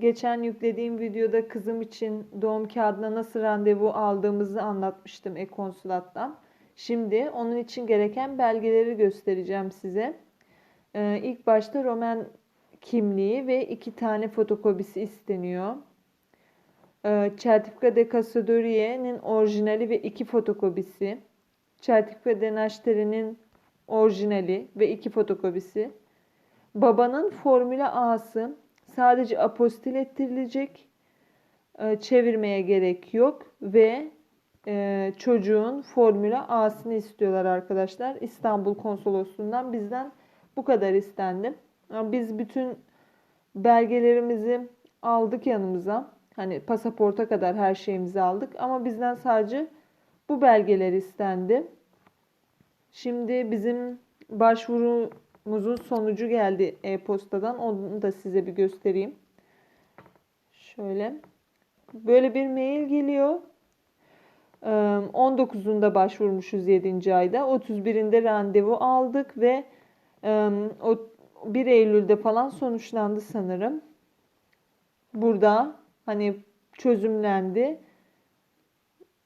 geçen yüklediğim videoda kızım için doğum kağıdına nasıl randevu aldığımızı anlatmıştım e-konsulattan. Şimdi onun için gereken belgeleri göstereceğim size. Ee, ilk başta Roman kimliği ve iki tane fotokopisi isteniyor. Ee, Certifica de Casadoriye'nin orijinali ve iki fotokopisi. Certifica de Naşteri'nin orijinali ve iki fotokopisi. Babanın Formula A'sı sadece apostil ettirilecek. Ee, Çevirmeye gerek yok ve e, çocuğun Formula A'sını istiyorlar arkadaşlar. İstanbul Konsolosluğundan bizden bu kadar istendi. Biz bütün belgelerimizi aldık yanımıza. Hani pasaporta kadar her şeyimizi aldık ama bizden sadece bu belgeler istendi. Şimdi bizim başvurumuzun sonucu geldi e-postadan. Onu da size bir göstereyim. Şöyle. Böyle bir mail geliyor. Ee, 19'unda başvurmuşuz 7. ayda. 31'inde randevu aldık ve e, o 1 Eylül'de falan sonuçlandı sanırım. Burada hani çözümlendi.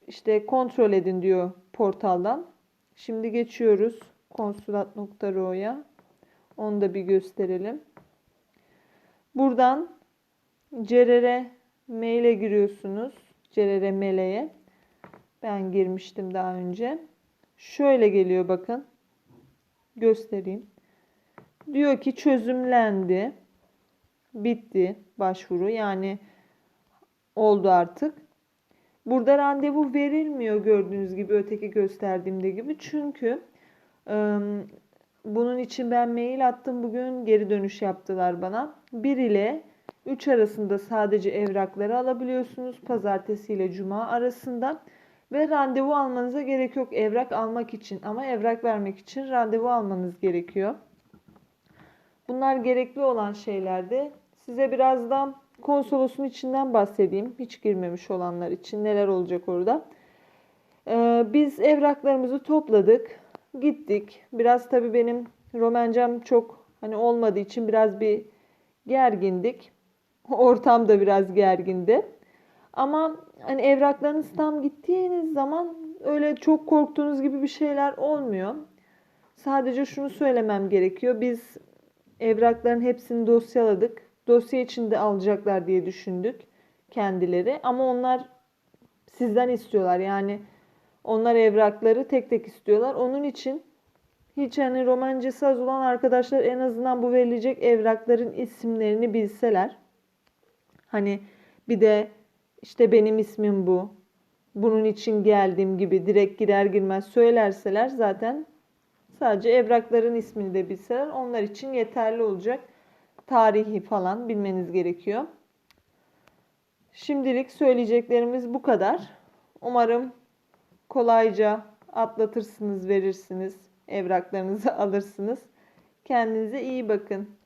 İşte kontrol edin diyor portaldan. Şimdi geçiyoruz konsulat.ro'ya. Onu da bir gösterelim. Buradan Cerere maile giriyorsunuz. Cerere meleğe. Ben girmiştim daha önce. Şöyle geliyor bakın. Göstereyim. Diyor ki çözümlendi. Bitti başvuru. Yani oldu artık. Burada randevu verilmiyor gördüğünüz gibi öteki gösterdiğimde gibi. Çünkü e, bunun için ben mail attım bugün geri dönüş yaptılar bana. 1 ile 3 arasında sadece evrakları alabiliyorsunuz. Pazartesi ile cuma arasında. Ve randevu almanıza gerek yok evrak almak için. Ama evrak vermek için randevu almanız gerekiyor. Bunlar gerekli olan şeylerdi. Size birazdan konsolosun içinden bahsedeyim. Hiç girmemiş olanlar için neler olacak orada. Ee, biz evraklarımızı topladık. Gittik. Biraz tabii benim Romencem çok hani olmadığı için biraz bir gergindik. Ortam da biraz gergindi. Ama hani evraklarınız tam gittiğiniz zaman öyle çok korktuğunuz gibi bir şeyler olmuyor. Sadece şunu söylemem gerekiyor. Biz evrakların hepsini dosyaladık. Dosya içinde alacaklar diye düşündük kendileri. Ama onlar sizden istiyorlar. Yani onlar evrakları tek tek istiyorlar. Onun için hiç hani romancesi az olan arkadaşlar en azından bu verilecek evrakların isimlerini bilseler. Hani bir de işte benim ismim bu. Bunun için geldiğim gibi direkt girer girmez söylerseler zaten sadece evrakların ismini de bilseler onlar için yeterli olacak. Tarihi falan bilmeniz gerekiyor. Şimdilik söyleyeceklerimiz bu kadar. Umarım kolayca atlatırsınız, verirsiniz, evraklarınızı alırsınız. Kendinize iyi bakın.